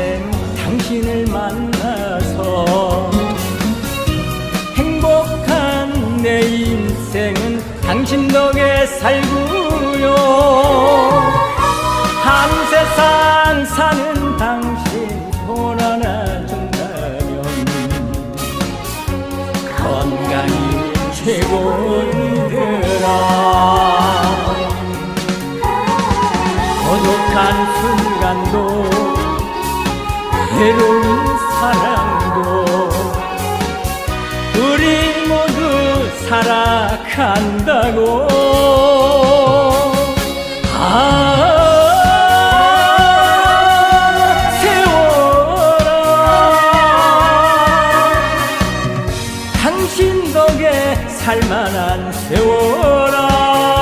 땐 당신을 만나서 행복한 내 인생은 당신 덕에 살고요. 한 세상 사는 당신 돈 하나 준다면 건강이 최고이더라. 고독한 순간도 외로운 사랑도 우리 모두 살아간다고. 아 세월아. 당신 덕에 살만한 세월아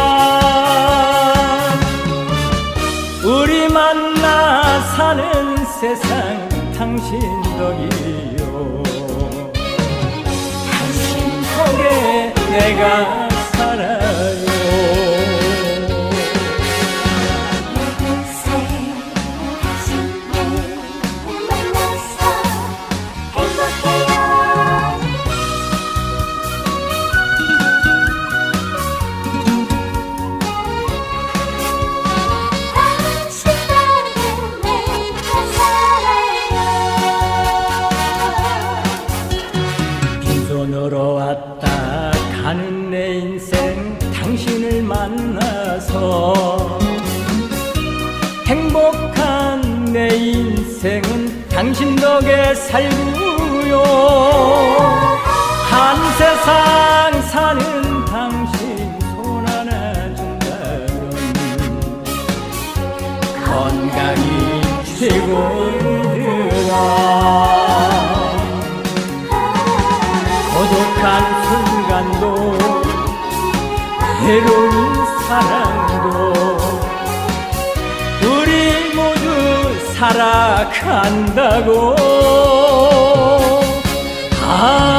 세상 당신 덕이요. 당신 덕에 내가 살아 당신을 만나서 행복한 내 인생은 당신 덕에 살고요. 한 세상 사는 당신 손 안아준다면 건강이 최고더라 외로운 사랑도 우리 모두 살아간다고. 아